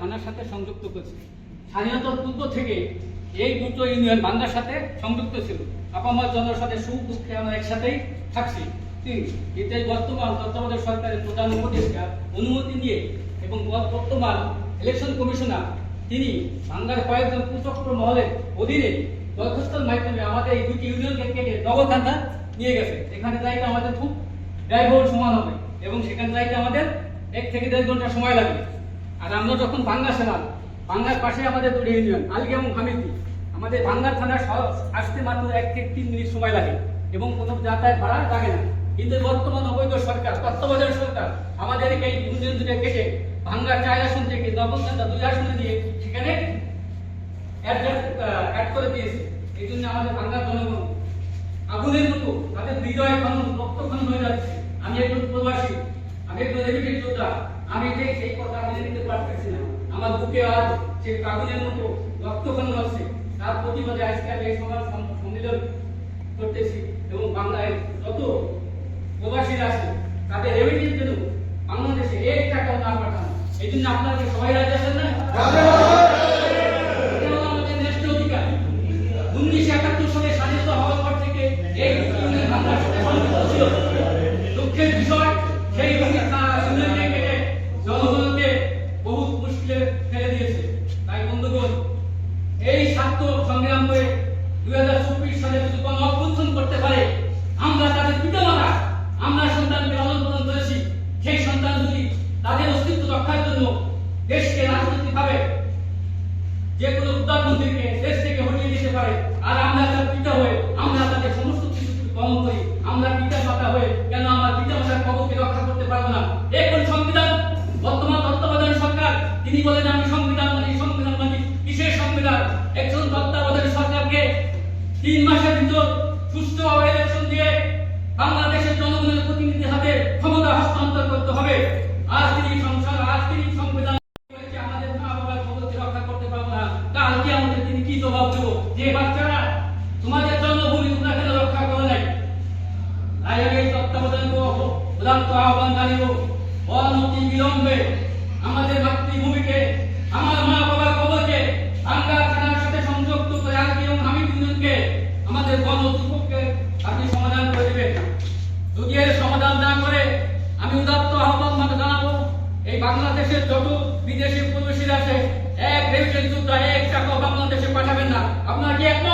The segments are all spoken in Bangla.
থানার সাথে সংযুক্ত করেছে। স্বাধীনতার পূর্ব থেকে এই দুটো ইউনিয়ন বাংলার সাথে সংযুক্ত ছিল। আপামার জনের সাথে সুখ দুঃখে আমরা একসাথেই থাকছি। তিন বর্তমান তত্ত্বাবধায়ক সরকারের প্রধান উপদেষ্টা অনুমতি নিয়ে এবং বর্তমান ইলেকশন কমিশনার তিনি বাংলার কয়েকজন কুচক্র মহলের অধীনে দরখাস্তর মাধ্যমে আমাদের এই দুটি ইউনিয়নকে কেটে নগরকান্দা নিয়ে গেছে। এখানে যাইতে আমাদের খুব ব্যয়বহুল সমান হবে এবং সেখানে যাইতে আমাদের এক থেকে দেড় ঘণ্টা সময় লাগবে। আর আমরা যখন বাংলা ছিলাম বাংলার পাশে আমাদের দুটি ইউনিয়ন আলগি এবং হামিদি, আমাদের বাংলা থানা আসতে মাত্র এক থেকে তিন মিনিট সময় লাগে এবং কোনো যাতায়াত ভাড়া লাগে না। কিন্তু বর্তমান অবৈধ সরকার, তত্ত্বাবধায়ক সরকার আমাদের এই ইউনিয়ন দুটো কেটে বাংলার চার আসন থেকে নবকান্দা দুই আসনে দিয়ে সেখানে অ্যাড করে দিয়েছে। এই জন্য আমাদের বাংলার জনগণ আগুনের মতো, তাদের হৃদয় খনন, রক্ত খনন হয়ে যাচ্ছে। আমি একজন প্রবাসী, আমি একজন রেমিটেড যোদ্ধা। আমি যে সেই কথা মেনে নিতে পারতেছি না। আমার বুকে আজ সে কাগজের মতো রক্ত আছে, তার প্রতিবাদে আজকে আমি এই সমাজ সম- সম্মিলন করতেছি এবং বাংলায় যত প্রবাসীরা আছে, তাদের রেমিটেন্স যেন বাংলাদেশে এক টাকাও না পাঠানো। এই জন্য আপনারা সবাই রাজি আছেন না? দেশকে রাজনৈতিকভাবে যে কোনো প্রধানমন্ত্রীকে দেশ থেকে হটিয়ে দিতে পারে, আর আমরা তার পিতা হয়ে, আমরা তাদের সমস্ত কিছু পালন করি, আমরা পিতা মাতা হয়ে কেন আমার পিতা মাতার কবরকে রক্ষা করতে পারব না? এই কোন সংবিধান? বর্তমান তত্ত্বাবধায়ক সরকার, তিনি বলেন আমি সংবিধান মানি সংবিধান মানি কিসের সংবিধান? একজন তত্ত্বাবধায়ক সরকারকে তিন মাসের ভিতর সুষ্ঠুভাবে ইলেকশন দিয়ে বাংলাদেশের জনগণের প্রতিনিধি হাতে ক্ষমতা হস্তান্তর করতে হবে। আজ তিনি সংসার আজ তিনি সংবিধান আহ্বান জানিব। অনতি বিলম্বে আমাদের মাতৃভূমিকে, আমার মা বাবার কবরকে, বাংলা থানার সাথে সংযুক্ত করে হামিদ ইউনিয়নকে আমাদের গণ আপনি সমাধান করে দেবেন। যদি এর সমাধান না করে, আমি উদাত্ত আহ্বান মানে জানাব, এই বাংলাদেশের যত বিদেশি প্রবাসীরা আছে, এক রেমিটেন্স যোদ্ধা, এক টাকা বাংলাদেশে পাঠাবেন না। আপনার কি একমত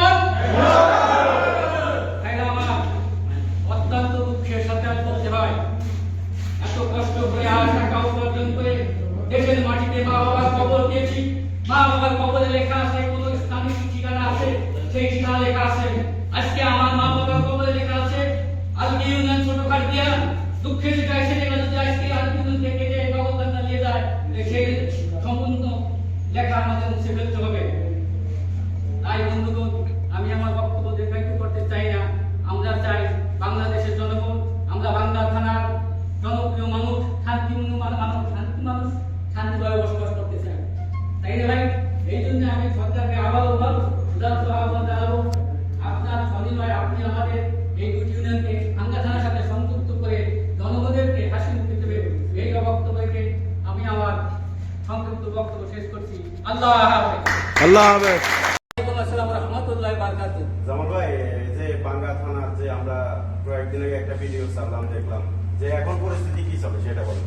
আল্লাহ হাফেজ। ওয়ালাইকুম আসসালাম রহমতুল্লাহ বারকাতুহ জামাল ভাই যে বাঙ্গা থানার যে আমরা কয়েকদিন আগে একটা ভিডিও ছাড়লাম দেখলাম যে এখন পরিস্থিতি কি চলে সেটা বলেন।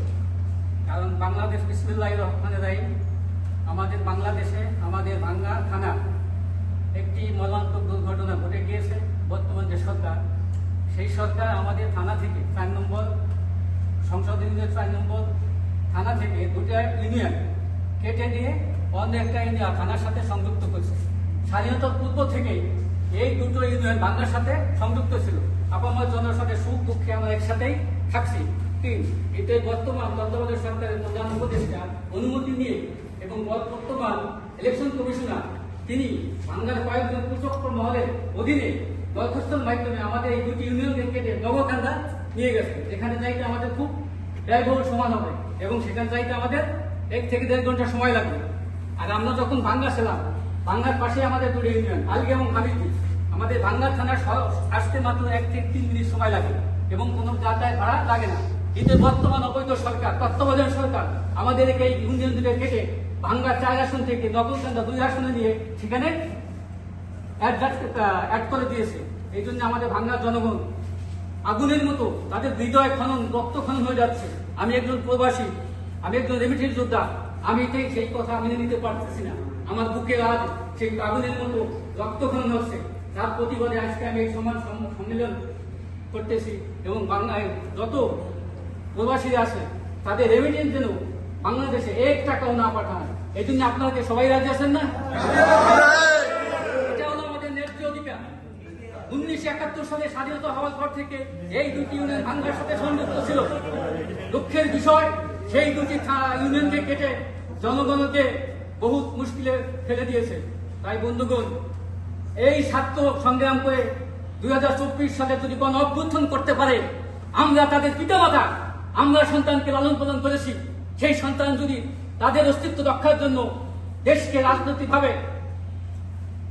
কারণ বাংলাদেশ বিসমিল্লাহ রহমান রাহিম। আমাদের বাংলাদেশে আমাদের বাংলা থানা একটি মর্মান্তিক দুর্ঘটনা ঘটে গিয়েছে বর্তমান যে সরকার। সেই সরকার আমাদের থানা থেকে চার নম্বর সংসদ ইউনিয়নের চার নম্বর থানা থেকে দুটো ইউনিয়ন কেটে দিয়ে অন্য একটা ইউনিয়ন থানার সাথে সংযুক্ত করেছে। স্বাধীনতার পূর্ব থেকেই এই দুটো ইউনিয়ন বাংলার সাথে সংযুক্ত ছিল। আপামার জনের সাথে সুখ দুঃখে আমরা একসাথেই থাকছি। তিন এতে বর্তমান তত্ত্বাবধায়ক সরকারের প্রধান উপদেষ্টা অনুমতি নিয়ে এবং বর্তমান ইলেকশন কমিশনার তিনি বাংলার কয়েকজন কুচক্র মহলের অধীনে দরখাস্তর মাধ্যমে আমাদের এই দুটি ইউনিয়নকে কেটে নগরকান্দা নিয়ে গেছে। এখানে যাইতে আমাদের খুব ব্যয়বহুল সমান হবে এবং সেখানে যাইতে আমাদের এক থেকে দেড় ঘণ্টা সময় লাগবে। আর আমরা যখন বাংলা ছিলাম বাংলার পাশে আমাদের দুটো ইউনিয়ন, আলগি এবং হামিদি আমাদের বাংলা থানার আসতে মাত্র এক থেকে তিন মিনিট সময় লাগে এবং কোনো যাতায়াত ভাড়া লাগে না। কিন্তু বর্তমান অবৈধ সরকার, তত্ত্বাবধায়ক সরকার আমাদের এই ইউনিয়ন দুটো কেটে ভাঙ্গা চার আসন থেকে নগরকান্দা দুই আসনে নিয়ে সেখানে অ্যাড করে দিয়েছে। এই জন্য আমাদের ভাঙ্গার জনগণ আগুনের মতো, তাদের হৃদয় খনন, রক্ত খনন হয়ে যাচ্ছে। আমি একজন প্রবাসী, আমি একজন রেমিটেন্স যোদ্ধা। আমি ঠিক সেই কথা মেনে নিতে পারতেছি না। আমার বুকে আজ সেই আগুনের মতো রক্ত খনন হচ্ছে। তার প্রতিবাদে আজকে আমি এই সমাজ সম্মেলন করতেছি এবং বাংলায় যত প্রবাসী আছে, তাদের রেমিটেন্স যেন বাংলাদেশে এক টাকাও না পাঠান। এই জন্য আপনাকে সবাই রাজি আছেন না? এটা হলো আমাদের ন্যায্য অধিকার। উনিশশো একাত্তর সালে স্বাধীনতা হওয়ার পর থেকে এই দুটি ইউনিয়ন ভাঙ্গার সাথে সংযুক্ত ছিল। দুঃখের বিষয় সেই দুটি ইউনিয়নকে কেটে জনগণকে বহুত মুশকিলে ফেলে দিয়েছে। তাই বন্ধুগণ, এই স্বার্থ সংগ্রাম করে দুই হাজার চব্বিশ সালে যদি গণ অভ্যুত্থান করতে পারে, আমরা তাদের পিতামাতা, আমরা সন্তানকে লালন পালন করেছি। সেই সন্তান যদি তাদের অস্তিত্ব রক্ষার জন্য দেশকে রাজনৈতিকভাবে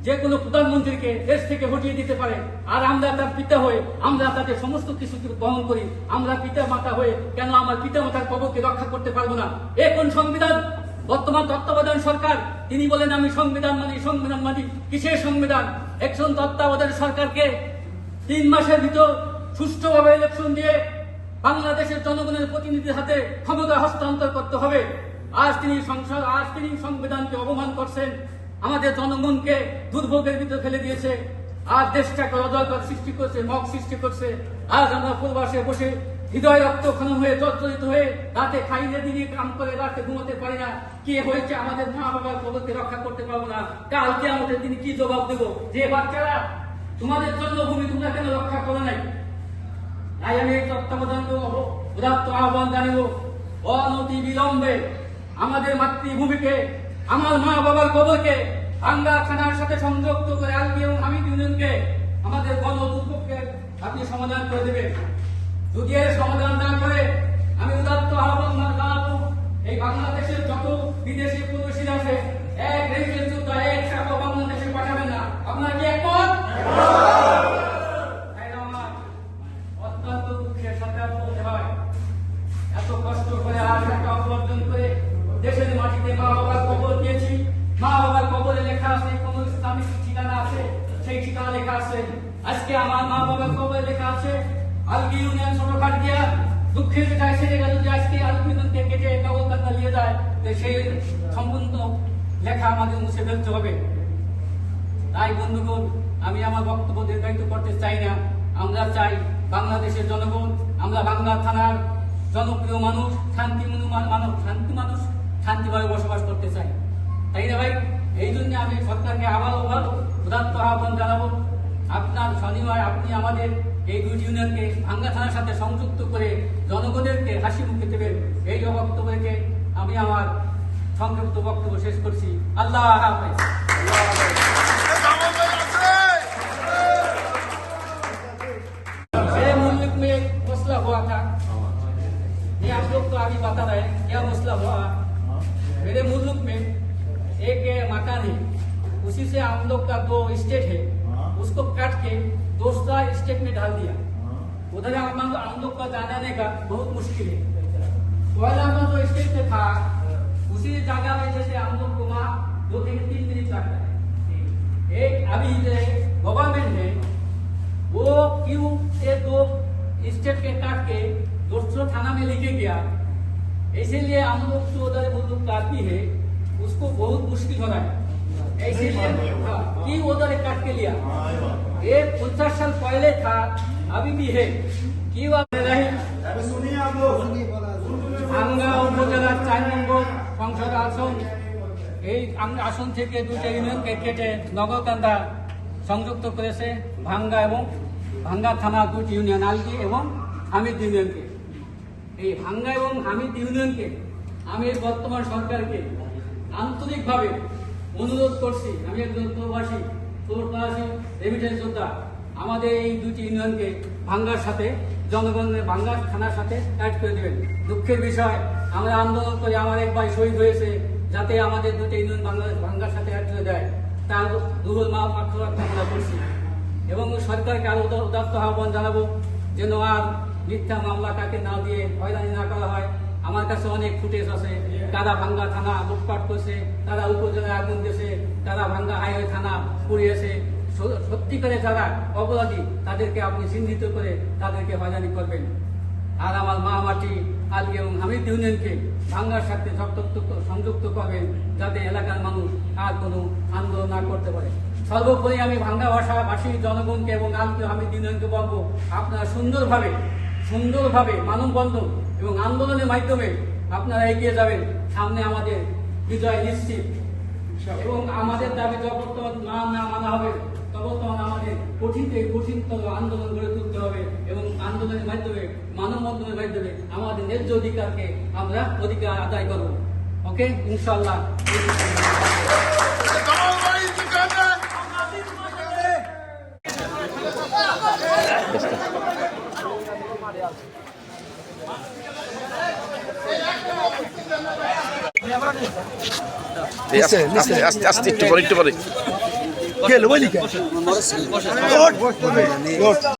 যে কোনো প্রধানমন্ত্রীকে দেশ থেকে হটিয়ে দিতে পারে, আর আমরা তার পিতা হয়ে, আমরা তাদের সমস্ত কিছু বহন করি, আমরা পিতা মাতা হয়ে কেন আমার পিতা মাতার কবরকে রক্ষা করতে পারব না? এ কোন সংবিধান? বর্তমান তত্ত্বাবধান সরকার, তিনি বলেন আমি সংবিধান মানি সংবিধান মানি, কিসের সংবিধান? একজন তত্ত্বাবধান সরকারকে তিন মাসের ভিতর সুষ্ঠুভাবে ইলেকশন দিয়ে বাংলাদেশের জনগণের প্রতিনিধির হাতে ক্ষমতা হস্তান্তর করতে হবে। আজ তিনি সংসদ, আজ তিনি সংবিধানকে অপমান করছেন। আমাদের জনগণকে দুর্ভোগের ভিতরে ফেলে দিয়েছে। আজ দেশটাকে অজয়কর সৃষ্টি করছে, মগ সৃষ্টি করছে। আজ আমরা পূর্বাসে বসে হৃদয় রক্ত খনন হয়ে, জর্জরিত হয়ে রাতে খাইলে দিনে কাম করে রাতে ঘুমোতে পারি না। কে হয়েছে আমাদের মা বাবার কবরকে রক্ষা করতে পারব না? কালকে আমাদের তিনি কি জবাব দেবো? যে বাচ্চারা তোমাদের জন্য ভূমি তোমরা কেন রক্ষা করো নাই? তাই আমি এই তত্ত্বাবধানকে অব- উদাত্ত আহ্বান জানিব। অনতি বিলম্বে আমাদের মাতৃভূমিকে আমার মা বাবার কবরকে ভাঙ্গা খানার সাথে সংযুক্ত করে আলবি এবং হামিদ ইউনিয়নকে আমাদের গণ দুর্ভোগকে আপনি সমাধান করে দেবেন যদি এর সমাধান না করে, আমি উদাত্ত আহ্বান জানাব, এই বাংলাদেশের যত বিদেশি প্রবেশী আছে, এক রেমিটেন্স যুদ্ধ এক আলগি ইউনিয়ন ছোটখাট দিয়া দুঃখের যেটা সেরে গেল যে আজকে আলগি ইউনিয়নকে কেটে কাগজদাতা নিয়ে যায় তো সেই সম্পূর্ণ লেখা আমাদের মুছে ফেলতে হবে তাই বন্ধুগণ আমি আমার বক্তব্য দীর্ঘায়িত করতে চাই না আমরা চাই বাংলাদেশের জনগণ আমরা বাংলা থানার জনপ্রিয় মানুষ শান্তি মানুষ শান্তি মানুষ শান্তিভাবে বসবাস করতে চাই তাই না ভাই এই জন্য আমি সরকারকে আবার আবার উদাত্ত আহ্বান জানাব। আপনার শনিবার আপনি আমাদের এই দুই ইউনিয়নকে ভাঙ্গা থানার সাথে সংযুক্ত করে জনগণেরকে হাসি মুখে দেবেন এই বক্তব্য রেখে আমি আমার সংক্ষিপ্ত বক্তব্য শেষ করছি আল্লাহ হাফেজ मेरे मुल्क में एक मसला हुआ था ये आप लोग तो अभी बता रहे हैं क्या मसला हुआ मेरे मुल्क में एक मकान है उसी से हम लोग का दो स्टेट है उसको काट के दूसरा स्टेट में डाल दिया। उधर हम हम लोग का जाने आने का बहुत मुश्किल है। पहला हम जो स्टेट में था। उसी जगह में जैसे हम लोग को वहाँ दो থেকে तीन मिनट लगता है एक अभी गवर्नमेंट है वो क्यों ये दो स्टेट के काट के दोस्तों थाना में लेके गया? इसीलिए हम लोग जो उधर वो लोग काटती है। उसको बहुत मुश्किल हो रहा है। इसीलिए हाँ, कि उधर काट के लिया ये उनचास साल पहले था अभी भी है कि वह नहीं सुनिए आप लोग ভাঙ্গা উপজেলার চার নম্বর সংসদ আসন এই আং- আসন থেকে দুটো ইউনিয়নকে কেটে নগরকান্দা সংযুক্ত করেছে ভাঙ্গা এবং ভাঙ্গা থানা দুটি ইউনিয়ন আলগি এবং হামিদ ইউনিয়নকে এই ভাঙ্গা এবং হামিদ ইউনিয়নকে আমি এই বর্তমান সরকারকে আন্তরিকভাবে অনুরোধ করছি, আমি একজন প্রবাসী প্রবাসী রেমিটেন্স যোদ্ধা। আমাদের এই দুটি ইউনিয়নকে ভাঙ্গার সাথে, জনগণের ভাঙ্গার থানার সাথে অ্যাড করে দেবেন। দুঃখের বিষয়, আমরা আন্দোলন করে আমার এক ভাই শহীদ হয়েছে, যাতে আমাদের দুটি ইউনিয়ন বাংলাদেশ ভাঙ্গার সাথে অ্যাড করে দেয়। তার দুর্বল মা পাত্র কামনা করছি। এবং সরকারকে আরও উদাত্ত আহ্বান জানাব, যেন আর মিথ্যা মামলা তাকে না দিয়ে হয়রানি না করা হয়। আমার কাছে অনেক ফুটেজ আছে। তারা ভাঙ্গা থানা লুটপাট করছে তারা উপজেলায় আগুন দিয়েছে তারা ভাঙ্গা হাইওয়ে থানা পুড়িয়েছে। সত্যিকারে যারা অপরাধী তাদেরকে আপনি চিহ্নিত করে তাদেরকে বাজানি করবেন। আর আমার মা মাটি আজকে এবং হামিদ ইউনিয়নকে ভাঙ্গার সাথে সংযুক্ত- সংযুক্ত করবেন যাতে এলাকার মানুষ আর কোনো আন্দোলন না করতে পারে। সর্বোপরি আমি ভাঙ্গা ভাষাভাষী জনগণকে এবং আলকে হামিদ ইউনিয়নকে বলব আপনারা সুন্দরভাবে সুন্দরভাবে মানববন্ধন এবং আন্দোলনের মাধ্যমে আপনারা এগিয়ে যাবেন সামনে আমাদের বিজয় নিশ্চিত। এবং আমাদের দাবি যতক্ষণ না না মানা হবে ততক্ষণ আমাদের কঠিন থেকে কঠিনতর আন্দোলন গড়ে তুলতে হবে এবং আন্দোলনের মাধ্যমে, মানববন্ধনের মাধ্যমে আমাদের ন্যায্য অধিকারকে আমরা অধিকার আদায় করব। ওকে? ইনশাল্লাহ এই আস্তে আস্তে একটু পরে একটু পরে। কে?